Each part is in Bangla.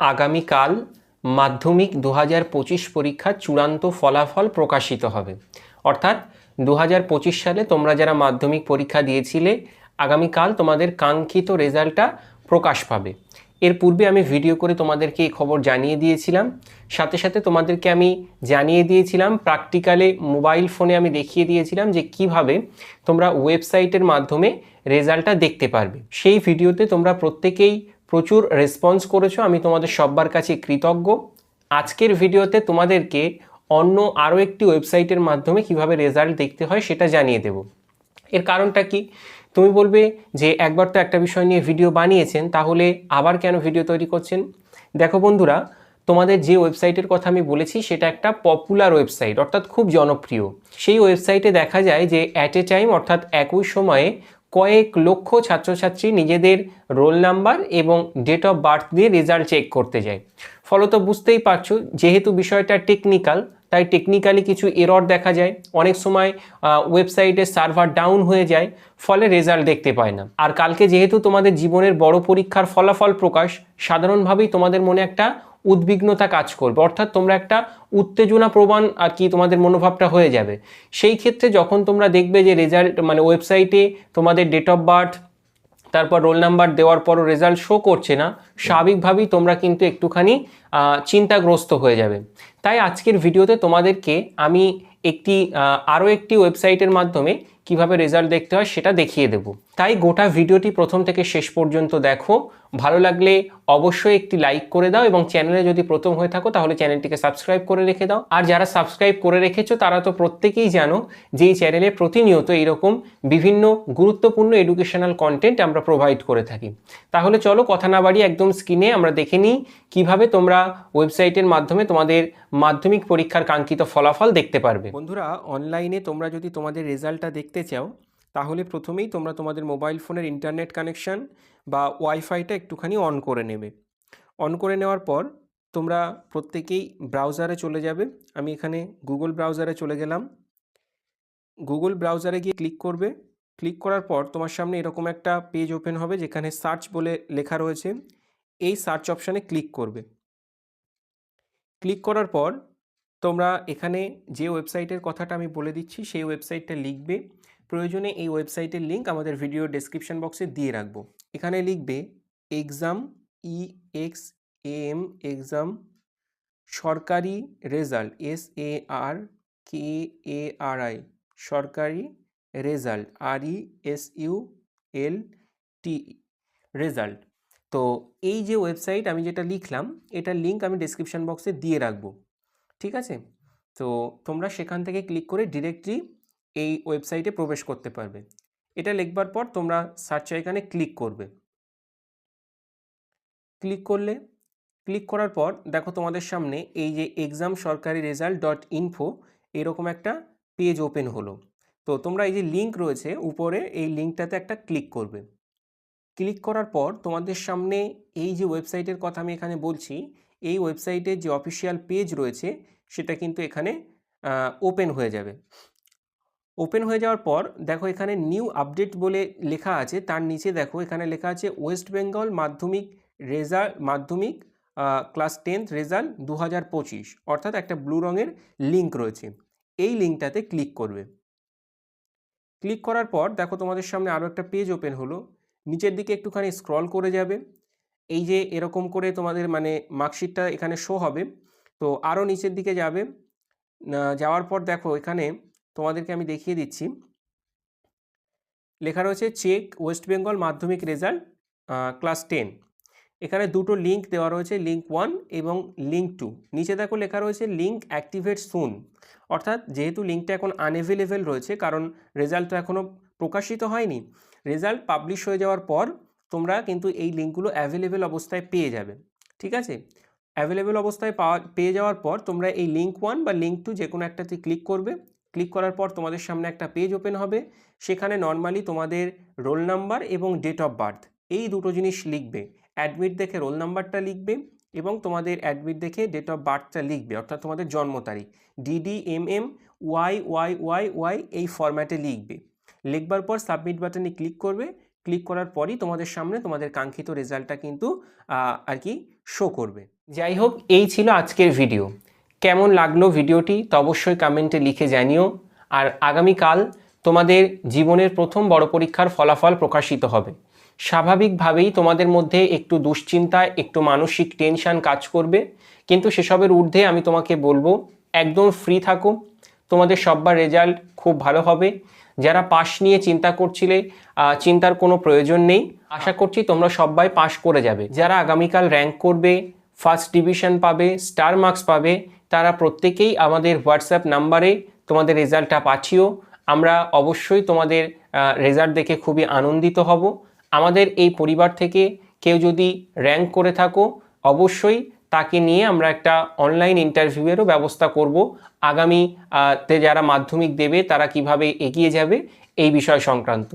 আগামীকাল মাধ্যমিক দু হাজার পঁচিশ পরীক্ষার চূড়ান্ত ফলাফল প্রকাশিত হবে। অর্থাৎ দু হাজার পঁচিশ সালে তোমরা যারা মাধ্যমিক পরীক্ষা দিয়েছিলে, আগামীকাল তোমাদের কাঙ্ক্ষিত রেজাল্টটা প্রকাশ পাবে। এর পূর্বে আমি ভিডিও করে তোমাদেরকে এই খবর জানিয়ে দিয়েছিলাম। সাথে সাথে তোমাদেরকে আমি জানিয়ে দিয়েছিলাম, প্র্যাকটিক্যালে মোবাইল ফোনে আমি দেখিয়ে দিয়েছিলাম যে কীভাবে তোমরা ওয়েবসাইটের মাধ্যমে রেজাল্টটা দেখতে পারবে। সেই ভিডিওতে তোমরা প্রত্যেকেই প্রচুর রেসপন্স করেছ, আমি তোমাদের সব্বার কাছে কৃতজ্ঞ। আজকের ভিডিওতে তোমাদেরকে অন্য আরও একটি ওয়েবসাইটের মাধ্যমে কীভাবে রেজাল্ট দেখতে হয় সেটা জানিয়ে দেব। এর কারণটা কি? তুমি বলবে যে একবার তো একটা বিষয় নিয়ে ভিডিও বানিয়েছেন, তাহলে আবার কেন ভিডিও তৈরি করছেন? দেখো বন্ধুরা, তোমাদের যে ওয়েবসাইটের কথা আমি বলেছি, সেটা একটা পপুলার ওয়েবসাইট অর্থাৎ খুব জনপ্রিয়। সেই ওয়েবসাইটে দেখা যায় যে অ্যাট এ টাইম অর্থাৎ একই সময়ে কয়েক লক্ষ ছাত্রছাত্রী নিজেদের রোল নাম্বার এবং ডেট অফ বার্থ দিয়ে রেজাল্ট চেক করতে যায়। ফলত বুঝতেই পারছ, যেহেতু বিষয়টা টেকনিক্যাল তাই টেকনিক্যালি কিছু এরর দেখা যায়। অনেক সময় ওয়েবসাইটে সার্ভার ডাউন হয়ে যায়, ফলে রেজাল্ট দেখতে পায় না। আর কালকে যেহেতু তোমাদের জীবনের বড় পরীক্ষার ফলাফল প্রকাশ, সাধারণভাবেই তোমাদের মনে একটা উদ্বিগ্নতা কাজ করবে। অর্থাৎ তোমরা একটা উত্তেজনা প্রমাণ আর কি তোমাদের মনোভাবটা হয়ে যাবে। সেই ক্ষেত্রে যখন তোমরা দেখবে যে রেজাল্ট মানে ওয়েবসাইটে তোমাদের ডেট অফ বার্থ তারপর রোল নাম্বার দেওয়ার পরও রেজাল্ট শো করছে না। স্বাভাবিকভাবেই তোমরা কিন্তু একটুখানি চিন্তাগ্রস্ত হয়ে যাবে। তাই আজকের ভিডিওতে তোমাদেরকে আমি একটি আরও একটি ওয়েবসাইটের মাধ্যমে কীভাবে রেজাল্ট দেখতে হয় সেটা দেখিয়ে দেব। তাই গোটা ভিডিওটি প্রথম থেকে শেষ পর্যন্ত দেখো। ভালো লাগলে অবশ্যই একটি লাইক করে দাও এবং চ্যানেলে যদি প্রথম হয়ে থাকো, তাহলে চ্যানেলটিকে সাবস্ক্রাইব করে রেখে দাও। আর যারা সাবস্ক্রাইব করে রেখেছো, তারা তো প্রত্যেকেই জানো যে এই চ্যানেলে প্রতিনিয়ত এরকম বিভিন্ন গুরুত্বপূর্ণ এডুকেশনাল কন্টেন্ট আমরা প্রোভাইড করে থাকি। তাহলে চলো কথা না বাড়িয়ে একদম স্ক্রিনে আমরা দেখে নিই কীভাবে তোমরা ওয়েবসাইটের মাধ্যমে তোমাদের মাধ্যমিক পরীক্ষার কাঙ্ক্ষিত ফলাফল দেখতে পারবে। বন্ধুরা অনলাইনে তোমরা যদি তোমাদের রেজাল্টটা দেখতে চাও তাহলে প্রথমেই তোমরা তোমাদের মোবাইল ফোনের ইন্টারনেট কানেকশান বা ওয়াইফাইটা একটুখানি অন করে নেবে। অন করে নেওয়ার পর তোমরা প্রত্যেকেই ব্রাউজারে চলে যাবে। আমি এখানে গুগল ব্রাউজারে চলে গেলাম। গুগল ব্রাউজারে গিয়ে ক্লিক করবে। ক্লিক করার পর তোমার সামনে এরকম একটা পেজ ওপেন হবে যেখানে সার্চ বলে লেখা রয়েছে। এই সার্চ অপশানে ক্লিক করবে। ক্লিক করার পর তোমরা এখানে যে ওয়েবসাইটের কথাটা আমি বলে দিচ্ছি, সেই ওয়েবসাইটটা লিখবে। প্রয়োজনে এই ওয়েবসাইটের লিঙ্ক আমাদের ভিডিও ডেসক্রিপশন বক্সে দিয়ে রাখব। এখানে লিখবে exam E X M exam সরকারি result S A R K A R I সরকারি result R E S U L T result তো এই যে ওয়েবসাইট আমি যেটা লিখলাম, এটার লিঙ্ক আমি ডেসক্রিপশন বক্সে দিয়ে রাখব। ঠিক আছে? তো তোমরা সেখান থেকে ক্লিক করে ডিরেক্টলি এই ওয়েবসাইটে প্রবেশ করতে পারবে। এটা লিখবার পর তোমরা সার্চ আইকানে ক্লিক করবে। ক্লিক করলে ক্লিক করার পর দেখো তোমাদের সামনে এই যে এক্সাম সরকারি রেজাল্ট ডট ইনফো এরকম একটা পেজ ওপেন হলো। তো তোমরা এই যে লিঙ্ক রয়েছে উপরে এই লিঙ্কটাতে একটা ক্লিক করবে। ক্লিক করার পর তোমাদের সামনে এই যে ওয়েবসাইটের কথা আমি এখানে বলছি, এই ওয়েবসাইটের যে অফিসিয়াল পেজ রয়েছে সেটা কিন্তু এখানে ওপেন হয়ে যাবে। ওপেন হয়ে যাওয়ার পর, দেখো এখানে নিউ আপডেট বলে লেখা আছে। তার নিচে দেখো, এখানে লেখা আছে ওয়েস্ট বেঙ্গল মাধ্যমিক রেজাল্ট মাধ্যমিক ক্লাস টেন্থ রেজাল্ট দু হাজার পঁচিশ। অর্থাৎ একটা ব্লু রঙের লিঙ্ক রয়েছে। এই লিঙ্কটাতে ক্লিক করবে। ক্লিক করার পর, দেখো তোমাদের সামনে আরও একটা পেজ ওপেন হলো। নিচের দিকে একটুখানি স্ক্রল করে যাবে। এই যে এরকম করে তোমাদের মানে মার্কশিটটা এখানে শো হবে। তো আরও নিচের দিকে যাবে। যাওয়ার পর দেখো এখানে তোমাদেরকে আমি দেখিয়ে দিচ্ছি। লেখা রয়েছে, চেক ওয়েস্ট বেঙ্গল মাধ্যমিক রেজাল্ট ক্লাস টেন। এখানে দুটো লিঙ্ক দেওয়া রয়েছে লিঙ্ক ওয়ান এবং লিঙ্ক টু। নিচে দেখো লেখা রয়েছে লিঙ্ক অ্যাক্টিভেট সুন। অর্থাৎ যেহেতু লিঙ্কটা এখন আনএভেলেবেল রয়েছে, কারণ রেজাল্ট তো এখনও প্রকাশিত হয়নি, রেজাল্ট পাবলিশ হয়ে যাওয়ার পর তোমরা কিন্তু এই লিঙ্কগুলো অ্যাভেলেবেল অবস্থায় পেয়ে যাবে, ঠিক আছে? অ্যাভেলেবেল অবস্থায় পাওয়া, পেয়ে যাওয়ার পর তোমরা এই লিঙ্ক ওয়ান বা লিঙ্ক টু যে কোনো একটাতে ক্লিক করবে ক্লিক করার পর তোমাদের সামনে একটা পেজ ওপেন হবে। সেখানে নর্মালি তোমাদের রোল নাম্বার এবং ডেট অফ বার্থ এই দুটো জিনিস লিখবে। অ্যাডমিট দেখে রোল নাম্বারটা লিখবে এবং তোমাদের অ্যাডমিট দেখে ডেট অফ বার্থটা লিখবে, অর্থাৎ তোমাদের জন্ম তারিখ। DD M M Y Y Y Y এই ফরম্যাটে লিখবে। লিখবার পর সাবমিট বাটনে ক্লিক করবে। ক্লিক করার পরই তোমাদের সামনে তোমাদের কাঙ্ক্ষিত রেজাল্টটা কিন্তু আর কি শো করবে। যাই হোক, এই ছিল আজকের ভিডিও কেমন লাগল ভিডিওটি তা অবশ্যই কমেন্টে লিখে জানিও। আর আগামীকাল তোমাদের জীবনের প্রথম বড় পরীক্ষার ফলাফল প্রকাশিত হবে। স্বাভাবিকভাবেই তোমাদের মধ্যে একটু দুশ্চিন্তা, একটু মানসিক টেনশান কাজ করবে। কিন্তু সেসবের ঊর্ধ্বে আমি তোমাকে বলব, একদম ফ্রি থাকো। তোমাদের সব্বার রেজাল্ট খুব ভালো হবে। যারা পাশ নিয়ে চিন্তা করছিলে চিন্তার কোনো প্রয়োজন নেই। আশা করছি তোমরা সবাই পাশ করে যাবে। যারা আগামীকাল র্যাঙ্ক করবে ফার্স্ট ডিভিশন পাবে স্টার মার্কস পাবে তারা প্রত্যেকেই আমাদের হোয়াটসঅ্যাপ নাম্বারে তোমাদের রেজাল্টটা পাঠিও। আমরা অবশ্যই তোমাদের রেজাল্ট দেখে খুবই আনন্দিত হব। আমাদের এই পরিবার থেকে কেউ যদি র্যাঙ্ক করে থাকো, অবশ্যই তাকে নিয়ে আমরা একটা অনলাইন ইন্টারভিউয়েরও ব্যবস্থা করব। আগামী তে যারা মাধ্যমিক দেবে তারা কীভাবে এগিয়ে যাবে এই বিষয় সংক্রান্ত।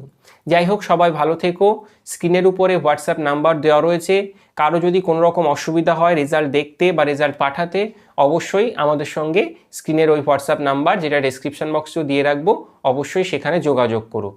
যাই হোক, সবাই ভালো থেকো। স্ক্রিনের উপরে হোয়াটসঅ্যাপ নাম্বার দেওয়া রয়েছে। কারও যদি কোনো রকম অসুবিধা হয় রেজাল্ট দেখতে বা রেজাল্ট পাঠাতে, অবশ্যই আমাদের সঙ্গে স্ক্রিনের ওই হোয়াটসঅ্যাপ নাম্বার, যেটা ডেসক্রিপশন বক্সেও দিয়ে রাখব, অবশ্যই সেখানে যোগাযোগ করো।